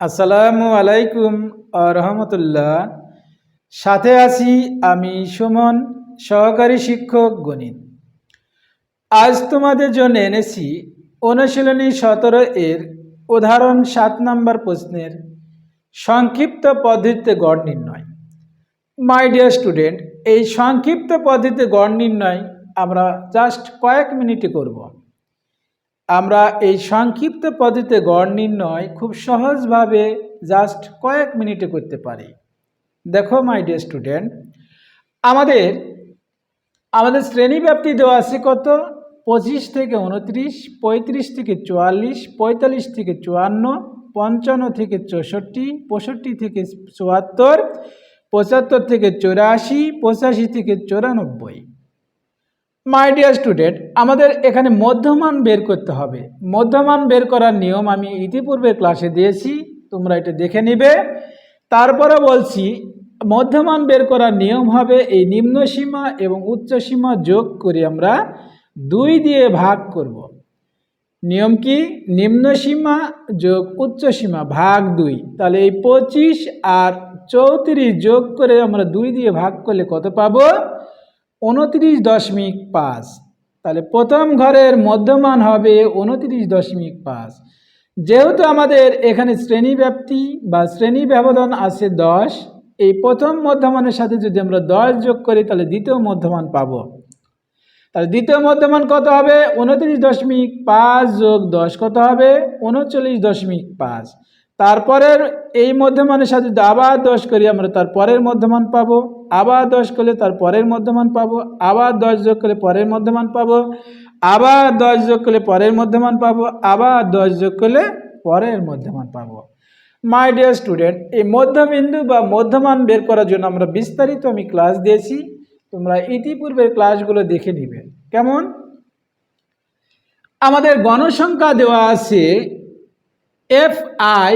আসসালামু আলাইকুম রহমতুল্লাহ। সাথে আছি আমি সুমন, সহকারী শিক্ষক গণিত। আজ তোমাদের জন্য এনেছি অনুশীলনী সতেরো এর উদাহরণ সাত নম্বর প্রশ্নের সংক্ষিপ্ত পদ্ধতিতে গড় নির্ণয়। মাই ডিয়ার স্টুডেন্ট এই সংক্ষিপ্ত পদ্ধতিতে গড় নির্ণয় আমরা জাস্ট কয়েক মিনিটে করব। আমরা এই সংক্ষিপ্ত পদ্ধতিতে গড় নির্ণয় খুব সহজভাবে জাস্ট কয়েক মিনিটে করতে পারি। দেখো মাই ডিয়ার স্টুডেন্ট আমাদের আমাদের শ্রেণীব্যাপ্তি দেওয়া আছে কত? পঁচিশ থেকে উনত্রিশ, পঁয়ত্রিশ থেকে চুয়াল্লিশ, পঁয়তাল্লিশ থেকে চুয়ান্ন, পঞ্চান্ন থেকে চৌষট্টি, পঁয়ষট্টি থেকে চুয়াত্তর, পঁচাত্তর থেকে চৌরাশি, পঁচাশি থেকে চৌরানব্বই। মাই ডিয়ার স্টুডেন্ট আমাদের এখানে মধ্যমান বের করতে হবে। মধ্যমান বের করার নিয়ম আমি ইতিপূর্বে ক্লাসে দিয়েছি, তোমরা এটা দেখে নিবে। তারপরে বলছি, মধ্যমান বের করার নিয়ম হবে এই নিম্ন সীমা এবং উচ্চ সীমা যোগ করে আমরা দুই দিয়ে ভাগ করব। নিয়ম কি? নিম্ন সীমা যোগ উচ্চ সীমা ভাগ দুই। তাহলে এই পঁচিশ আর চৌত্রিশ যোগ করে আমরা দুই দিয়ে ভাগ করলে কত পাবো? উনত্রিশ দশমিক পাঁচ। তাহলে প্রথম ঘরের মধ্যমান হবে উনত্রিশ দশমিক পাঁচ। যেহেতু আমাদের এখানে শ্রেণি ব্যাপ্তি বা শ্রেণি ব্যবধান আছে দশ, এই প্রথম মধ্যমানের সাথে যদি আমরা দশ যোগ করি, তাহলে দ্বিতীয় মধ্যমান পাবো। তাহলে দ্বিতীয় মধ্যমান কত হবে? উনত্রিশ দশমিক পাঁচ যোগ দশ কত হবে? উনচল্লিশ দশমিক পাঁচ। তারপরের এই মধ্যমানের সাথে যদি আবার দশ করি আমরা, তার পরের মধ্যমান পাবো। আবার দশ করলে তার পরের মধ্যমান পাবো। আবার দশ যোগ করলে পরের মধ্যমান পাবো। আবার দশ যোগ করলে পরের মধ্যমান পাবো। আবার দশ যোগ করলে পরের মধ্যমান পাবো। মাই ডিয়ার স্টুডেন্ট এই মধ্যবিন্দু বা মধ্যমান বের করার জন্য আমরা বিস্তারিত আমি ক্লাস দিয়েছি। তোমরা ইতিপূর্বের ক্লাসগুলো দেখে নিবে। কেমন? আমাদের গণসংখ্যা দেওয়া আছে এফ আই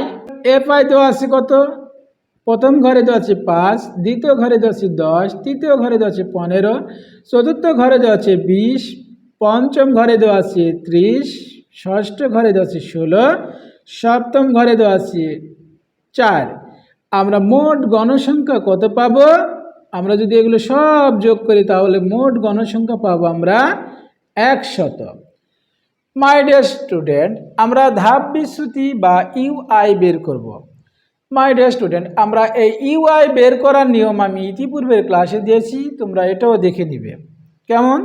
এফ আই দেওয়া আছে কত? প্রথম ঘরে দেওয়া আছে পাঁচ, দ্বিতীয় ঘরে দেওয়া আছে দশ, তৃতীয় ঘরে দেওয়া আছে পনেরো, চতুর্থ ঘরে দেওয়া আছে বিশ, পঞ্চম ঘরে দেওয়া আছে ত্রিশ, ষষ্ঠ ঘরে দেওয়া আছে ষোলো, সপ্তম ঘরে দেওয়া আছে চার। আমরা মোট গণসংখ্যা কত পাবো? আমরা যদি এগুলো সব যোগ করি তাহলে মোট গণসংখ্যা পাবো আমরা একশত। মাই ডিয়ার স্টুডেন্ট আমরা ধাপ বিশ্রুতি বা ইউআই বের করব। মাই ডিয়ার স্টুডেন্ট আমরা এই ইউআই বের করার নিয়ম আমি ইতিপূর্বের ক্লাসে দিয়েছি, তোমরা এটাও দেখে নিবে। কেমন?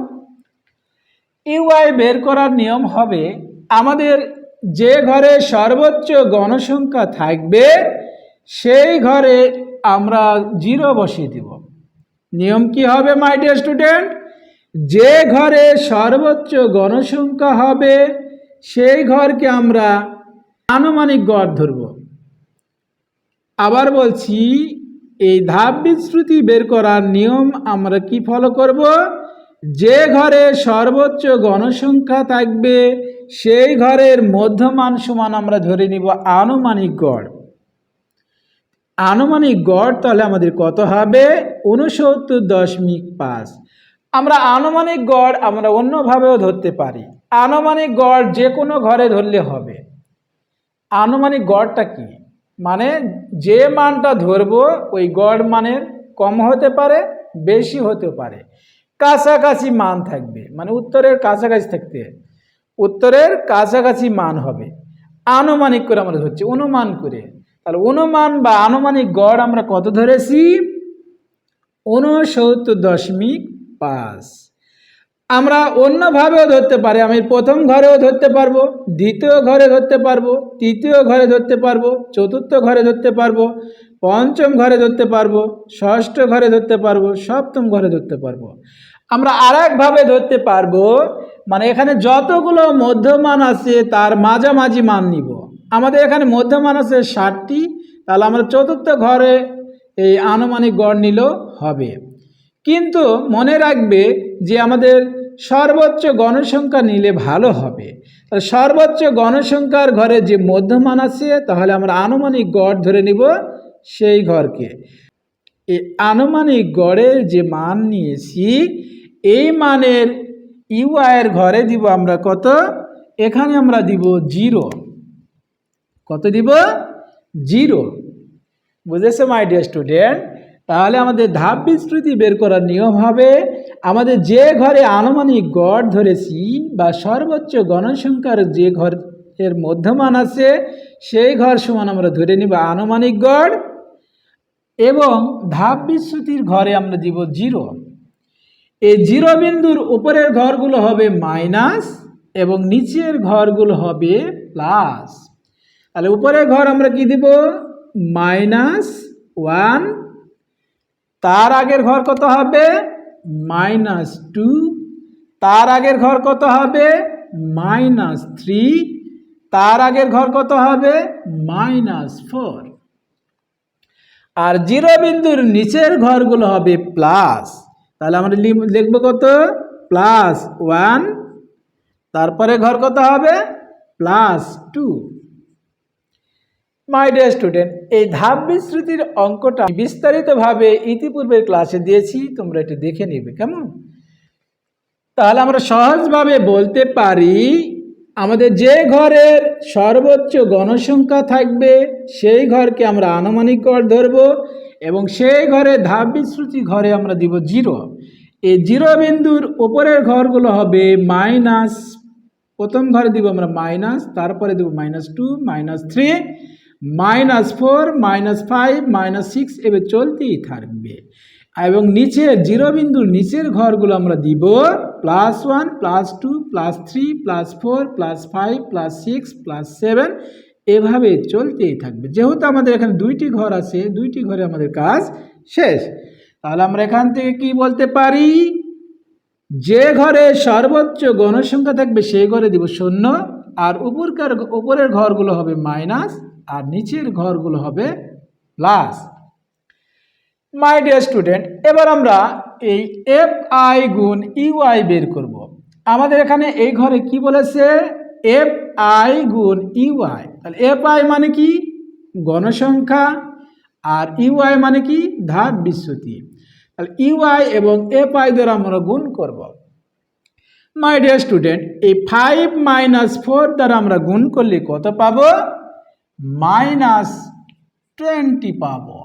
ইউআই বের করার নিয়ম হবে, আমাদের যে ঘরে সর্বোচ্চ গণসংখ্যা থাকবে, সেই ঘরে আমরা জিরো বসিয়ে দেব। নিয়ম কি হবে মাই ডিয়ার স্টুডেন্ট যে ঘরে সর্বোচ্চ গণসংখ্যা হবে, সেই ঘরকে আমরা আনুমানিক গড় ধরব। আবার বলছি, এই ধাপ বিশ্রুতি বের করার নিয়ম আমরা কি ফলো করব? যে ঘরে সর্বোচ্চ গণসংখ্যা থাকবে, সেই ঘরের মধ্যমান সমান আমরা ধরে নিব আনুমানিক গড়। আনুমানিক গড় তাহলে আমাদের কত হবে? উনসত্তর দশমিক পাঁচ। আমরা আনুমানিক গড় আমরা অন্যভাবেও ধরতে পারি। আনুমানিক গড় যে কোনো ঘরে ধরলে হবে। আনুমানিক গড়টা কি? মানে যে মানটা ধরবো, ওই গড় মানের কম হতে পারে, বেশি হতে পারে। কাছাকাছি মান থাকবে। মানে উত্তরের কাছাকাছি থাকতে। উত্তরের কাছাকাছি মান হবে। আনুমানিক করে আমরা ধরছি। অনুমান করে। তাহলে অনুমান বা আনুমানিক গড় আমরা কত ধরেছি? ঊনসত্তর দশমিক পাঁচ আমরা অন্যভাবেও ধরতে পারি, আমি প্রথম ঘরেও ধরতে পারব, দ্বিতীয় ঘরে ধরতে পারব, তৃতীয় ঘরে ধরতে পারব, চতুর্থ ঘরে ধরতে পারব, পঞ্চম ঘরে ধরতে পারব, ষষ্ঠ ঘরে ধরতে পারব, সপ্তম ঘরে ধরতে পারব। আমরা আর একভাবে ধরতে পারব মানে এখানে যতগুলো মধ্যমান আছে, তার মাঝামাঝি মান নিব। আমাদের এখানে মধ্যমান আছে ষাটটি, তাহলে আমরা চতুর্থ ঘরে এই আনুমানিক গড় নিলেও হবে। কিন্তু মনে রাখবে যে আমাদের সর্বোচ্চ গণসংখ্যা নিলে ভালো হবে। সর্বোচ্চ গণসংখ্যার ঘরে যে মধ্যমান আছে, তাহলে আমরা আনুমানিক গড় ধরে নিব সেই ঘরকে। এই আনুমানিক গড়ের যে মান নিয়েছি, এই মানের ইউআইয়ের ঘরে দিব আমরা কত? এখানে আমরা দিব জিরো। কত দিব? জিরো। বুঝেছ মাই ডিয়ার স্টুডেন্ট তাহলে আমাদের ধাপ বিস্তৃতি বের করার নিয়ম হবে, আমাদের যে ঘরে আনুমানিক গড় ধরেছি বা সর্বোচ্চ গণসংখ্যার যে ঘর এর মধ্যমান আছে, সেই ঘর সমান আমরা ধরে নিব আনুমানিক গড় এবং ধাপ বিচ্যুতির ঘরে আমরা দিব জিরো। এই জিরো বিন্দুর উপরের ঘরগুলো হবে মাইনাস এবং নিচের ঘরগুলো হবে প্লাস। তাহলে উপরের ঘর আমরা কি দিব? মাইনাস ওয়ান তার আগের ঘর কত হবে? Minus two. তার আগের ঘর কত হবে? Minus three. তার আগের ঘর কত হবে? Minus four. আর জিরো বিন্দুর নিচের ঘরগুলো হবে প্লাস। তাহলে আমরা লিখব কত? Plus one. তারপরে ঘর কত হবে? Plus two. My dear student এই ধাপ বিস্তৃতির অঙ্কটা বিস্তারিতভাবে ইতিপূর্বের ক্লাসে দিয়েছি, তোমরা এটা দেখে নেবে, কেমন? তাহলে আমরা সহজভাবে বলতে পারি, আমাদের যে ঘরের সর্বোচ্চ গণসংখ্যা থাকবে, সেই ঘরকে আমরা আনুমানিক গড় ধরব এবং সেই ঘরে ধাপ বিস্তৃতি ঘরে আমরা দিব জিরো। এই জিরো বিন্দুর ওপরের ঘরগুলো হবে মাইনাস, প্রথম ঘরে দিব আমরা মাইনাস, তারপরে দিব minus two, minus three minus four, minus five, minus six, এবার চলতেই থাকবে। এবং নিচে জিরো বিন্দুর নিচের ঘরগুলো আমরা দিব plus one, plus two, plus three, plus four, plus five, plus six, plus seven, এভাবে চলতেই থাকবে। যেহেতু আমাদের এখানে দুইটি ঘর আছে, দুইটি ঘরে আমাদের কাজ শেষ। তাহলে আমরা এখান থেকে কি বলতে পারি? যে ঘরে সর্বোচ্চ গণসংখ্যা থাকবে সেই ঘরে দিব শূন্য, আর উপরকার, উপরের ঘরগুলো হবে মাইনাস আর নিচের ঘরগুলো হবে প্লাস মাই ডিয়ার স্টুডেন্ট এবার আমরা এই এফ আই গুণ ইউআই বের করব। আমাদের এখানে এই ঘরে কি বলেছে? এফ আই গুণ ইউআই তাহলে এফ আই মানে কি? গণসংখ্যা। আর ইউআই মানে কি? ধাপ বিচ্যুতি। তাহলে ইউআই এবং এফ আই দ্বারা আমরা গুণ করব। মাই ডিয়ার স্টুডেন্ট এই ফাইভ মাইনাস ফোর দ্বারা আমরা গুণ করলে কত পাবো? মাইনাস টোয়েন্টি পাবো।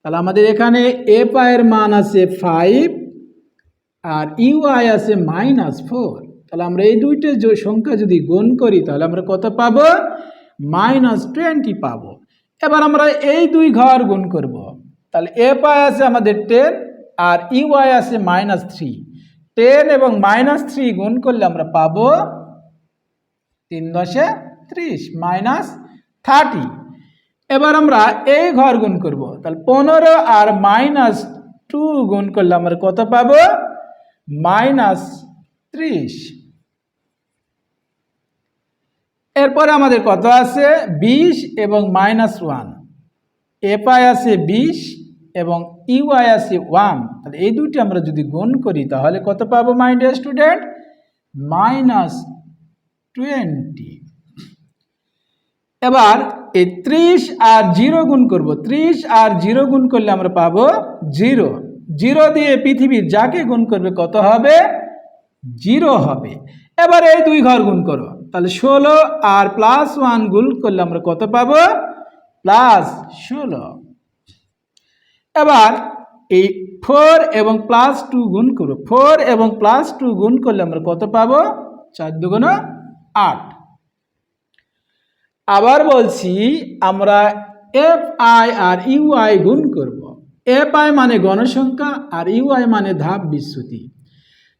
তাহলে আমাদের এখানে এফ আইয়ের মান আছে ফাইভ আর ইউ আই আছে মাইনাস ফোর। তাহলে আমরা এই দুইটা সংখ্যা যদি গুণ করি, তাহলে আমরা কত পাবো? মাইনাস টোয়েন্টি পাবো। এবার আমরা এই দুই ঘর গুণ করব। তাহলে এফ আই আছে আমাদের টেন আর ইউ আই আছে মাইনাস থ্রি। টেন এবং মাইনাস থ্রি গুণ করলে আমরা পাবো তিন দশে ত্রিশ মাইনাস থার্টি এবার আমরা এই ঘর গুণ করব। তাহলে পনেরো আর মাইনাস টু গুণ করলে আমরা কত পাবো? মাইনাস ত্রিশ। এরপরে আমাদের কত আছে? বিশ এবং মাইনাস ওয়ান এফআই আছে বিশ এবং ইউআই আছে ওয়ান তাহলে এই দুটি আমরা যদি গুণ করি, তাহলে কত পাবো my dear student minus twenty এবার এই ত্রিশ আর জিরো গুণ করব। ত্রিশ আর জিরো গুণ করলে আমরা পাবো জিরো। জিরো দিয়ে পৃথিবীর যাকে গুণ করবে কত হবে? জিরো হবে। এবার এই দুই ঘর গুণ করো। তাহলে ষোলো আর প্লাস ওয়ান গুণ করলে আমরা কত পাবো? প্লাস ষোলো। এবার এই ফোর এবং প্লাস টু গুণ করো। ফোর এবং প্লাস টু গুণ করলে আমরা কত পাবো? চার দুগুণ আট। আবার বলছি, আমরা এফ আই আর ইউআই গুণ করব। এফ আই মানে গণসংখ্যা আর ইউআই মানে ধাপ বিচ্যুতি।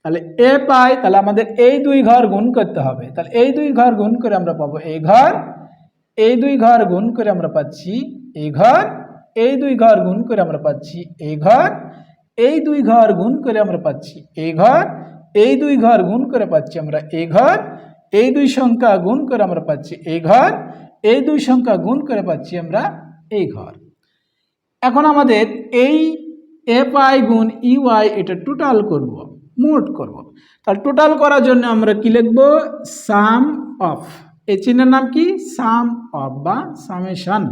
তাহলে এফ আই, তাহলে আমাদের এই দুই ঘর গুণ করতে হবে। তাহলে এই দুই ঘর গুণ করে আমরা পাবো এই ঘর, এই দুই ঘর গুণ করে আমরা পাচ্ছি এই ঘর, এই দুই ঘর গুণ করে আমরা পাচ্ছি এই ঘর, এই দুই ঘর গুণ করে আমরা পাচ্ছি এই ঘর, এই দুই ঘর গুণ করে পাচ্ছি আমরা এই ঘর এই দুই সংখ্যা গুণ করে আমরা পাচ্ছি এই ঘর, এই দুই সংখ্যা গুণ করে পাচ্ছি আমরা এই ঘর। এখন আমাদের এই এফ আই গুণ ইউআই এটা টোটাল করব, মোট করব। তাহলে টোটাল করার জন্য আমরা কি লিখব? সাম অফ এই চিহ্নের নাম কি? সাম অফ বা সামেশন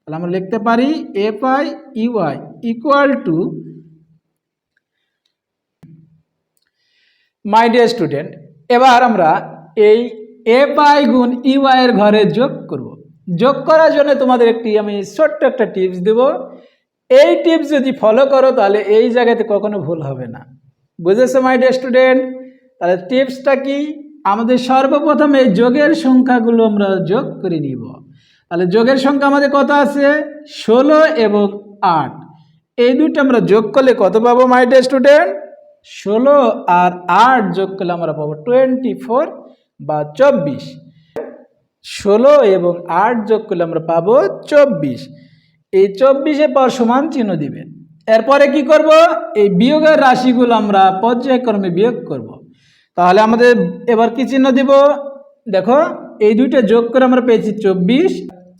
তাহলে আমরা লিখতে পারি F I U I equal to my dear student এবার আমরা এই এফ আই গুণ ইউআই এর ঘরে যোগ করব। যোগ করার জন্য তোমাদের একটি আমি ছোট্ট একটা টিপস দেব। এই টিপস যদি ফলো করো তাহলে এই জায়গাতে কখনো ভুল হবে না। বুঝেছ মাই ডিয়ার স্টুডেন্ট তাহলে টিপসটা কি? আমাদের সর্বপ্রথম এই যোগের সংখ্যাগুলো আমরা যোগ করে নিব। তাহলে যোগের সংখ্যা আমাদের কত আছে? ষোলো এবং আট। এই দুটো আমরা যোগ করলে কত পাবো মাই ডিয়ার স্টুডেন্ট ষোলো আর আট যোগ করলে আমরা পাবো টোয়েন্টি ফোর বা চব্বিশ। ষোলো এবং আট যোগ করলে আমরা পাবো চব্বিশ। এই চব্বিশে পর সমান চিহ্ন দিবে। এরপরে কি করব? এই বিয়োগের রাশিগুলো আমরা পর্যায়ক্রমে বিয়োগ করব। তাহলে আমাদের এবার কি চিহ্ন দিব? দেখো, এই দুইটা যোগ করে আমরা পেয়েছি চব্বিশ।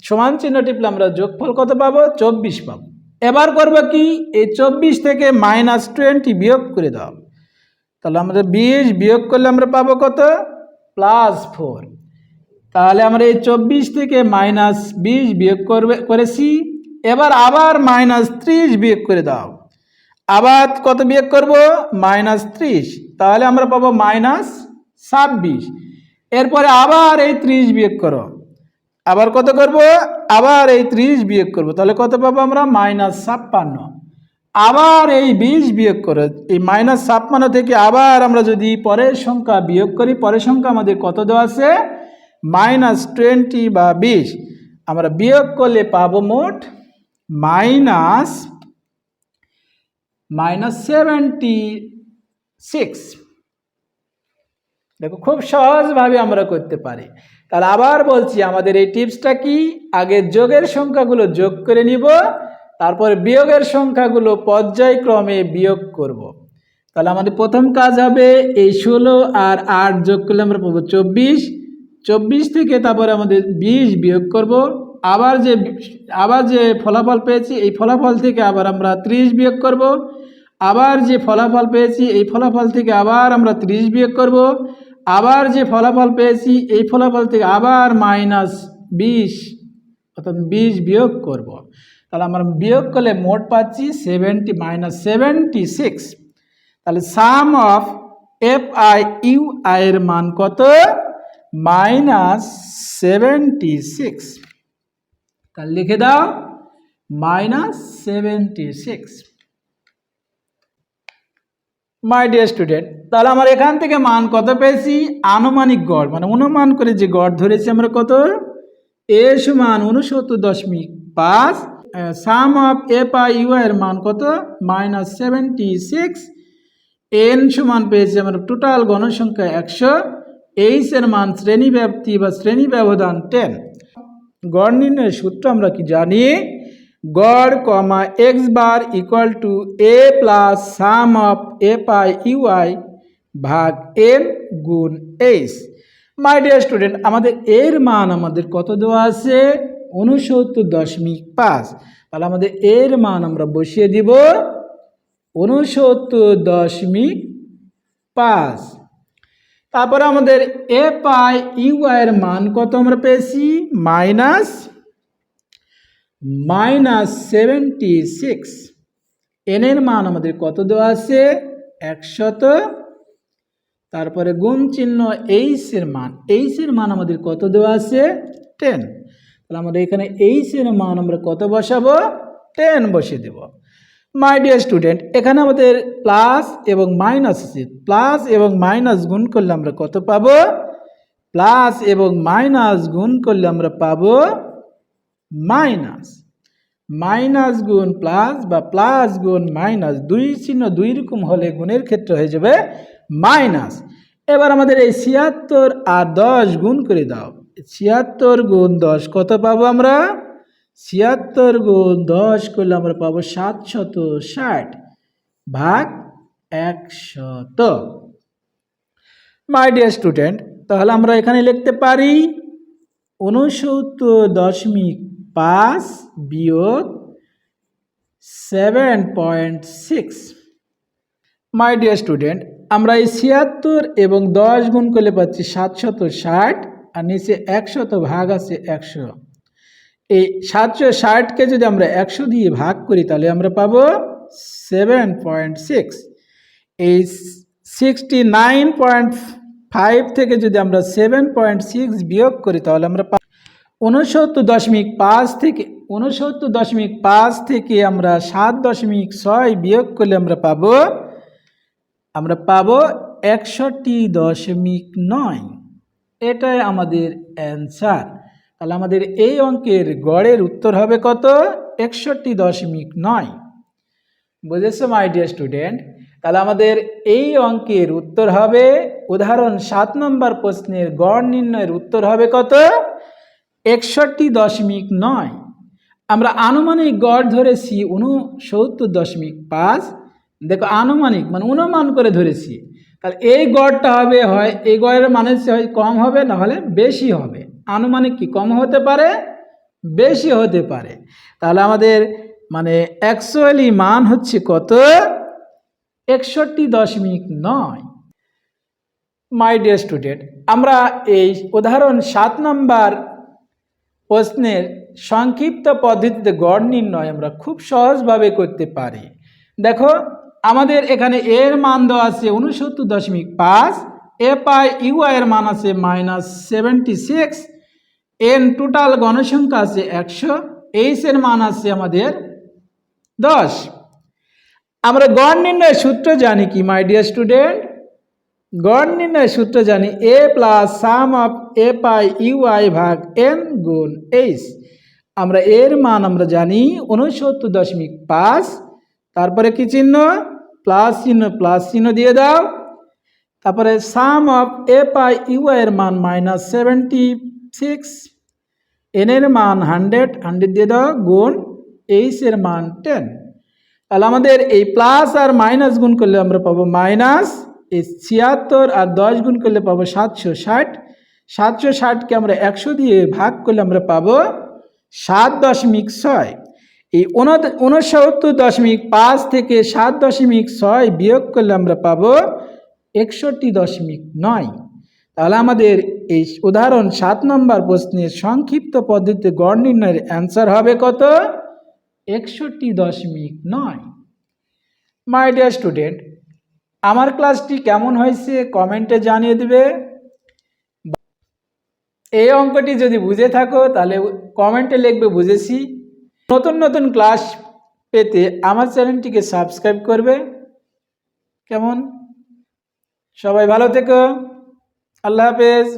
সমান চিহ্ন টিপলে আমরা যোগফল কত পাবো? চব্বিশ পাবো। এবার করব কি? এই চব্বিশ থেকে মাইনাস টোয়েন্টি বিয়োগ করে দাও। তাহলে আমাদের বিশ বিয়োগ করলে আমরা পাবো কত? প্লাস ফোর তাহলে আমরা এই চব্বিশ থেকে মাইনাস বিশ বিয়োগ করবে, করেছি। এবার আবার মাইনাস ত্রিশ বিয়োগ করে দাও। আবার কত বিয়োগ করব? মাইনাস ত্রিশ। তাহলে আমরা পাবো মাইনাস ছাব্বিশ। এরপরে আবার এই ত্রিশ বিয়োগ করো। আবার কত করব? আবার এই ত্রিশ বিয়োগ করব। তাহলে কত পাবো আমরা? মাইনাস ছাপ্পান্ন। আবার এই বিশ বিয়োগ করে, এই মাইনাস ছাপ্পান্ন থেকে আবার আমরা যদি পরের সংখ্যা বিয়োগ করি, পরের সংখ্যা আমাদের কত দেওয়া আছে? মাইনাস টোয়েন্টি বা বিশ। আমরা বিয়োগ করলে পাবো মোট মাইনাস মাইনাস সেভেন্টি সিক্স দেখো, খুব সহজভাবে আমরা করতে পারি। তাহলে আবার বলছি, আমাদের এই টিপসটা কি? আগে যোগের সংখ্যাগুলো যোগ করে নিব। তারপর বিয়োগের সংখ্যাগুলো পর্যায়ক্রমে বিয়োগ করব। তাহলে আমাদের প্রথম কাজ হবে এই ষোলো আর আট যোগ করলে আমরা পাবো চব্বিশ চব্বিশ থেকে তারপরে আমাদের বিশ বিয়োগ করব আবার যে আবার যে ফলাফল পেয়েছি, এই ফলাফল থেকে আবার আমরা ত্রিশ বিয়োগ করব আবার যে ফলাফল পেয়েছি, এই ফলাফল থেকে আবার আমরা ত্রিশ বিয়োগ করব আবার যে ফলাফল পেয়েছি, এই ফলাফল থেকে আবার মাইনাস বিশ, অর্থাৎ বিশ বিয়োগ করব। তাহলে আমরা বিয়োগ করলে মোট পাচ্ছি সেভেন্টি মাইনাস সেভেন্টি সিক্স তাহলে sum of F I U আইয়ের মান কত? মাইনাস সেভেন্টি সিক্স তাহলে লিখে দাও minus seventy six my dear student তাহলে আমার এখান থেকে মান কত পেয়েছি? আনুমানিক গড় মানে অনুমান করে যে গড় ধরেছি আমরা কত? এ সমান উনসত্তর দশমিক পাঁচ sum of F I U এর মান কত? মাইনাস সেভেন্টি সিক্স এন সমান পেয়েছি আমরা টোটাল গণসংখ্যা একশো। এইচ এর মান শ্রেণি ব্যাপ্তি বা শ্রেণি ব্যবধান টেন গড় নির্ণয়ের সূত্র আমরা কি জানি? গড় comma X bar equal to A plus sum of A F I U I ভাগ এন গুণ এইচ মাই ডিয়ার স্টুডেন্ট আমাদের এর মান আমাদের কত দেওয়া আছে? উনসত্তর দশমিক পাঁচ। তাহলে আমাদের এর মান আমরা বসিয়ে দিব উনসত্তর দশমিক পাঁচ। তারপরে আমাদের এফ আই ইউআই এর মান কত আমরা পেয়েছি? Minus minus seventy six. এনের মান আমাদের কত দেওয়া আছে? একশত। তারপরে গুণ চিহ্ন এইচের মান। এইচের মান আমাদের কত দেওয়া আছে? টেন। তাহলে আমরা এখানে এইচের মান আমরা কত বসাবো? টেন বসিয়ে দেব। মাই ডিয়ার স্টুডেন্ট এখানে আমাদের প্লাস এবং মাইনাস আছে। প্লাস এবং মাইনাস গুণ করলে আমরা কত পাবো? প্লাস এবং মাইনাস গুণ করলে আমরা পাবো মাইনাস মাইনাস গুণ প্লাস বা প্লাস গুণ মাইনাস দুই চিহ্ন দুই রকম হলে গুণের ক্ষেত্রে হয়ে যাবে মাইনাস এবার আমাদের এই ছিয়াত্তর আর দশ গুণ করে দাও। ছিয়াত্তর গুণ দশ, কত পাবো আমরা? ছিয়াত্তর গুণ দশ করলে আমরা পাবো সাতশত ষাট ভাগ একশত। মাই ডিয়ার স্টুডেন্ট তাহলে আমরা এখানে লিখতে পারি উনসত্তর দশমিক পাঁচ বিয়োগ seven point six. My dear student আমরা এই ছিয়াত্তর এবং দশ গুণ করলে পাচ্ছি সাতশত ষাট। আর নিচে একশত ভাগ আছে একশো। এই সাতশো ষাটকে যদি আমরা একশো দিয়ে ভাগ করি, তাহলে আমরা পাবো সেভেন পয়েন্ট সিক্স। এই সিক্সটি নাইন পয়েন্ট ফাইভ থেকে যদি আমরা সেভেন পয়েন্ট সিক্স বিয়োগ করি, তাহলে আমরা উনসত্তর দশমিক পাঁচ থেকে উনসত্তর দশমিক পাঁচ থেকে আমরা সাত দশমিক ছয় বিয়োগ করলে আমরা পাবো আমরা পাবো একষট্টি দশমিক নয়। এটাই আমাদের অ্যান্সার তাহলে আমাদের এই অঙ্কের গড়ের উত্তর হবে কত? একষট্টি দশমিক নয়। বুঝেছ মাই ডিয়ার স্টুডেন্ট তাহলে আমাদের এই অঙ্কের উত্তর হবে, উদাহরণ সাত নম্বর প্রশ্নের গড় নির্ণয়ের উত্তর হবে কত? একষট্টি দশমিক নয়। আমরা আনুমানিক গড় ধরেছি উনসত্তর দশমিক পাঁচ। দেখো, আনুমানিক মানে অনুমান করে ধরেছি। তাহলে এই গড়টা হবে হয়, এই গড়ের মানে হয় কম হবে, না হলে বেশি হবে। আনুমানিক কি? কম হতে পারে, বেশি হতে পারে। তাহলে আমাদের মানে অ্যাকচুয়ালি মান হচ্ছে কত? একষট্টি দশমিক নয়। মাই ডিয়ার স্টুডেন্ট আমরা এই উদাহরণ সাত নম্বর প্রশ্নের সংক্ষিপ্ত পদ্ধতিতে গড় নির্ণয় আমরা খুব সহজভাবে করতে পারি। দেখো আমাদের এখানে এর মান দেওয়া আছে উনসত্তর দশমিক পাঁচ, এ পাই ইউআই এর মান আছে minus seventy six, N total গণসংখ্যা আছে একশো, এইচ এর মান আছে আমাদের দশ। আমরা গড় নির্ণয় সূত্র জানি কি মাই ডিয়ার স্টুডেন্ট গড় নির্ণয়ের সূত্র জানি A plus sum of A pi U I ভাগ এন গুণ এইচ আমরা এর মান আমরা জানি উনসত্তর দশমিক পাঁচ তারপরে কি চিহ্ন? প্লাস চিহ্ন প্লাস চিহ্ন দিয়ে দাও। তারপরে sum of A pi UI এর মান মাইনাস সেভেন্টি সিক্স এন এর মান হান্ড্রেড হান্ড্রেড দিয়ে দাও, গুণ এইচ এর মান টেন তাহলে আমাদের এই প্লাস আর মাইনাস গুণ করলে আমরা পাবো মাইনাস এই ছিয়াত্তর আর দশ গুণ করলে পাবো সাতশো ষাট। সাতশো ষাটকে আমরা একশো দিয়ে ভাগ করলে আমরা পাবো সাত দশমিক ছয়। এই উনসত্তর দশমিক পাঁচ থেকে সাত দশমিক ছয় বিয়োগ করলে আমরা পাব একষট্টি দশমিক নয়। তাহলে আমাদের এই উদাহরণ সাত নম্বর প্রশ্নের সংক্ষিপ্ত পদ্ধতিতে গড় নির্ণয়ের অ্যান্সার হবে কত? একষট্টি দশমিক নয়। মাই ডিয়ার স্টুডেন্ট আমার ক্লাসটি কেমন হয়েছে কমেন্টে জানিয়ে দেবে। এই অঙ্কটি যদি বুঝে থাকো, তাহলে কমেন্টে লিখবে বুঝেছি। নতুন নতুন ক্লাস পেতে আমার চ্যানেলটিকে সাবস্ক্রাইব করবে। কেমন? সবাই ভালো থেকো। আল্লাহ হাফেজ।